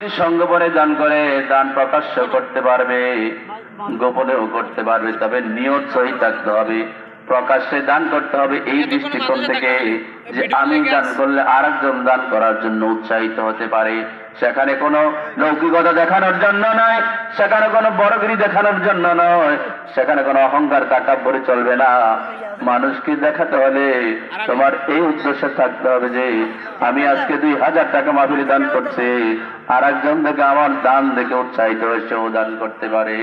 সঙ্গপরে দান করে, দান প্রকাশ্য করতে পারবে, গোপনেও করতে পারবে, তবে নিয়ত সহি থাকতে হবে, প্রকাশ্যে দান করতে হবে, এই দৃষ্টিকোণ থেকে যে আমি দান করলে আরেকজন দান করার জন্য উৎসাহিত হতে পারে। সেখানে কোনো লৌকিকতা দেখানোর জন্য নয়, সেখানে কোনো বড়গিরি দেখানোর জন্য নয়, সেখানে কোনো অহংকার কাটাব্বরে চলবে না। মানুষকে দেখাতে হলে তোমার এই উদ্দেশ্যে থাকতে হবে যে, আমি আজকে দুই হাজার টাকা মাফিলি দান করছি আর একজন থেকে আমার দান দেখে উৎসাহিত হয়ে সেও দান করতে পারে।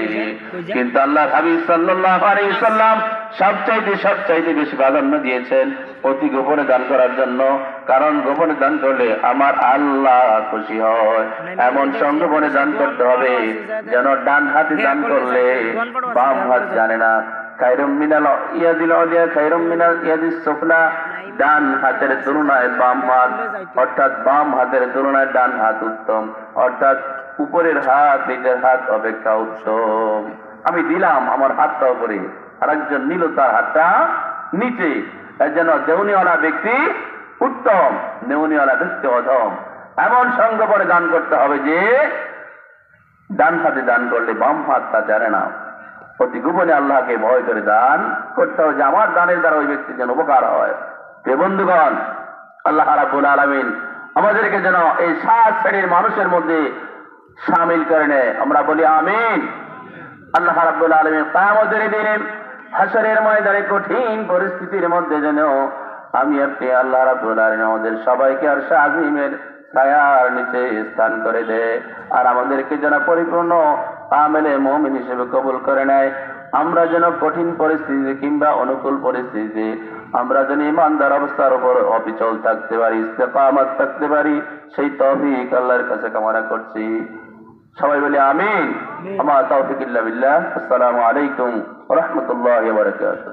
কিন্তু আল্লাহ হাবিব সাল্লাহ আলাইসাল্লাম সবচাইতে সবচাইতে বেশি প্রাধান্য দিয়েছেন অতি গোপনে দান করার জন্য। কারণ গোপনে দান করলে আমার আল্লাহ খুশি হয়। এমন সংগোপনে দান করতে হবে যেন ডান হাতে দান করলে বাম হাত জানে না। খাইরম মিনাল ইয়াদিল অলিয়া খাইরম মিনাল ইয়াদিস সুফলা। ডান হাতের তুলনায় বাম হাত অর্থাৎ বাম হাতের তুলনায় ডান হাত উত্তম। অর্থাৎ উপরের হাত নিজের হাত অপেক্ষা উত্তম। আমি দিলাম আমার হাতটা উপরে। আর একজন নিল তার হাতটা নিচে। যেন দেউনিওয়ালা ব্যক্তি উত্তম নেউনিওয়ালা ব্যক্তি অধম। এমন সঙ্গ পরে দান করতে হবে যে, ডান হাতে দান করলে বাম হাত তা জানে না। অতি গোপনে আল্লাহকে ভয় করে দান করতে হবে যে, আমার দানের দ্বারা ওই ব্যক্তির যেন উপকার হয়। হে বন্ধুগণ, আল্লাহ রাবুল আলমিন আমাদেরকে যেন এই সাত শ্রেণির মানুষের মধ্যে সামিল করে নেয়। আমরা বলি আমিন। আল্লাহ রাব্বুল আলমিন কায়ামতের দিনে হাসরের ময়দানে কঠিন পরিস্থিতির মধ্যে যেন আমি আপনি আল্লাহ আলমিন আমাদের সবাইকে আর শাহিমের ছায়ার নিচে স্থান করে দেয় আর আমাদেরকে যেন পরিপূর্ণ আমেলে মমিন হিসেবে কবুল করে নেয়। আমরা যেন কঠিন পরিস্থিতি কিংবা অনুকূল পরিস্থিতিতে আমরা যেন ইমানদার অবস্থার উপর অবিচল থাকতে পারি ইস্তেকামাত থাকতে পারি সেই তৌফিক আল্লাহর কাছে কামনা করছি। সবাই বলে আমিন। আমার তৌফিক ইল্লা বিল্লাহ। আসসালামু আলাইকুম রাহমাতুল্লাহি বারাকাতুহু।